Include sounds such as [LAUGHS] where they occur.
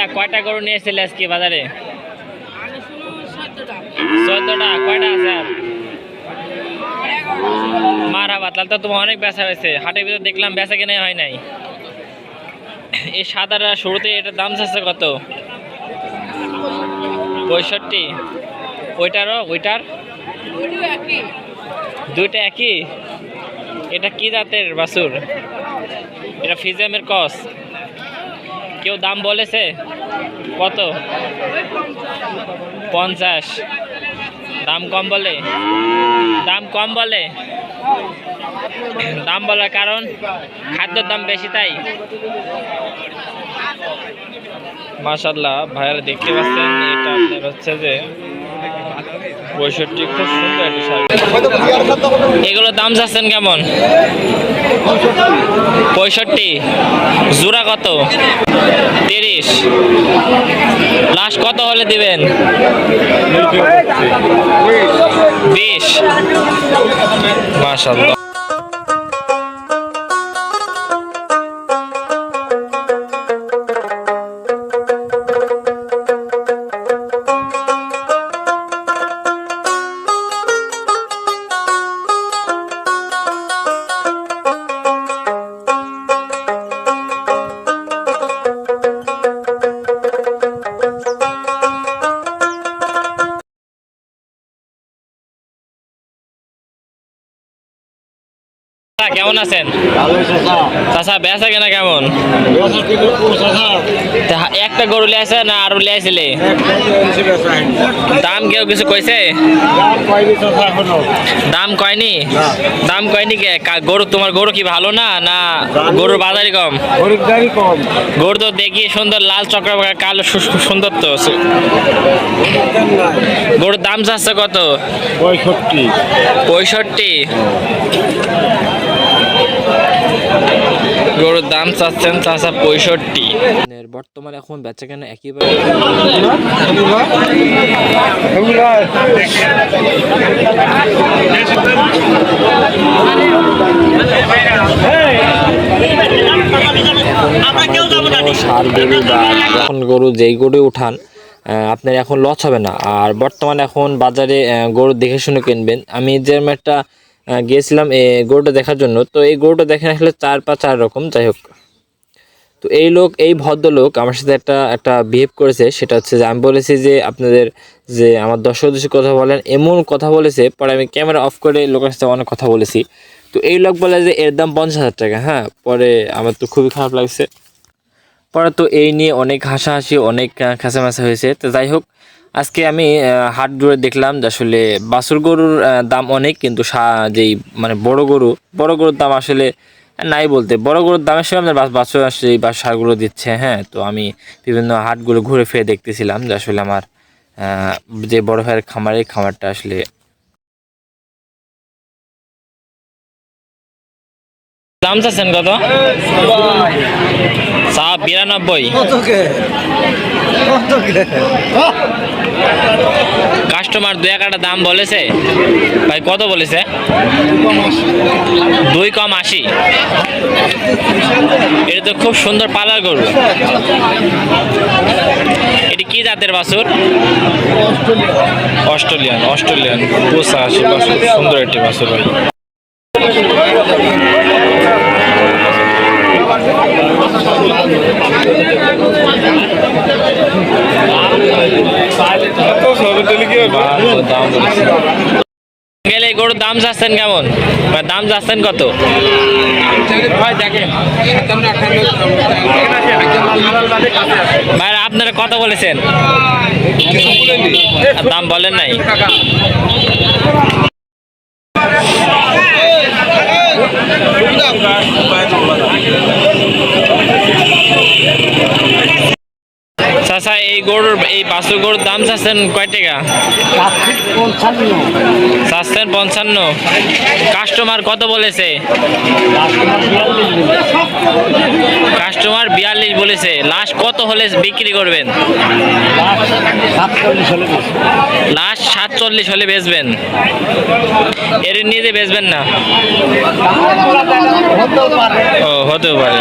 ভাইয়া কয়টা গরু নিয়ে এসেছিলে আজকে বাজারে? চোদ্দটা কয়টা আছে? আর মারাবা তাহলে তো তোমার অনেক বেচা হয়েছে। হাটের ভিতরে দেখলাম বেচা কেনে হয় নাই। এই সাদাটা শুরুতে এটার দাম চাচ্ছে কত? পঁয়ষট্টি। ওইটারও ওইটার? দুইটা একই? এটা কি জাতের বাসুর এটা ফিজেমের কস? কেউ দাম বলেছে? কত? পঞ্চাশ। দাম কম বলে? দাম কম বলে? দাম বলার কারণ? খাদ্যের দাম বেশি তাই? মাসাল্লাহ ভাইয়ারা দেখতে পাচ্ছেন, এটা হচ্ছে যে পঁয়ষট্টি খুব সুন্দর একটি শাড়ি। এগুলোর দাম চাচ্ছেন কেমন? পঁয়ষট্টি। জোড়া কত? তিরিশ। লাস্ট কত হলে দিবেন? বিশ। মাশাল্লাহ কেমন আছেন? চাষা বেচা কেনা কেমন? একটা গরু লিয়েছে না আরও লিয়েছিলে দাম কেউ কিছু কইছে? দাম কয়নি? দাম কয়নি কে? গরু তোমার গরু কি ভালো না না গরুর বাজারই কম? কম গরু তো দেখি সুন্দর লাল চক্র কালো সুন্দর তো। গরুর দাম চাচ্ছে কত? পঁয়ষট্টি। পঁয়ষট্টি? গরুর দাম চাচ্ছেন চাচা পঁয়ষট্টি। বর্তমানে এখন বেচা কেন একেবারে সার গরু বা এখন গরু যেই গরু উঠান আপনার এখন লস হবে না। আর বর্তমানে এখন বাজারে গরু দেখে শুনে কিনবেন। আমি যেরকম একটা গিয়েছিলাম গরুটা দেখার জন্য। তো এই গরুটা দেখে আসলে চার পা চার রকম, যাই হোক। তো এই লোক, এই ভদ্রলোক আমার সাথে একটা একটা বিহেভ করেছে, সেটা হচ্ছে যে আমি বলেছি যে আপনাদের যে আমার দর্শক উদ্দেশ্যে কথা বলেন, এমন কথা বলেছে, পরে আমি ক্যামেরা অফ করে লোকের সাথে অনেক কথা বলেছি। তো এই লোক বলে যে এর দাম পঞ্চাশ হাজার টাকা হ্যাঁ? পরে আমার তো খুবই খারাপ লাগছে। পরে তো এই নিয়ে অনেক হাসাহাসি, অনেক খেসামেসা হয়েছে। তো যাই হোক আজকে আমি হাট দূরে দেখলাম যে আসলে বাছুর গরুর দাম অনেক কিন্তু যেই মানে বড় গরু বড় গরুর দাম আসলে নাই বলতে। বড় গরুর দামের সঙ্গে আপনার বাছ- বাছুর আসলে এই বা সারগুলো দিচ্ছে হ্যাঁ। তো আমি বিভিন্ন হাটগুলো ঘুরে ফিরে দেখতেছিলাম যে আসলে আমার আহ, যে বড় ভাইয়ের খামার এই খামারটা আসলে দাম চাচ্ছেন কত? চা বিরানব্বই। [LAUGHS] কাস্টমার দু একটা দাম বলেছে। ভাই কত বলেছে? দুই কম আশি। এটা তো খুব সুন্দর পালার গরু। এটি কি জাতের বাছুর? Australian Australian. পোষা আশি বাছুর সুন্দর একটি বাছুর ভাই। গেলে গরুর দাম যাচ্ছেন কেমন? মানে দাম যাচ্ছেন কত? ভাই আপনারা কত বলেছেন। দাম বলেন নাই। চাচা এই গরুর, এই বাছুর গরুর দাম চাচ্ছেন কয় টাকা? চাচ্ছেন পঞ্চান্ন। কাস্টমার কত বলেছে? কাস্টমার বিয়াল্লিশ বলেছে। লাস্ট কত হলে বিক্রি করবেন? লাস্ট সাতচল্লিশ হলে বেচবেন। এর নিজে বেচবেন না? ও, হতেও পারে।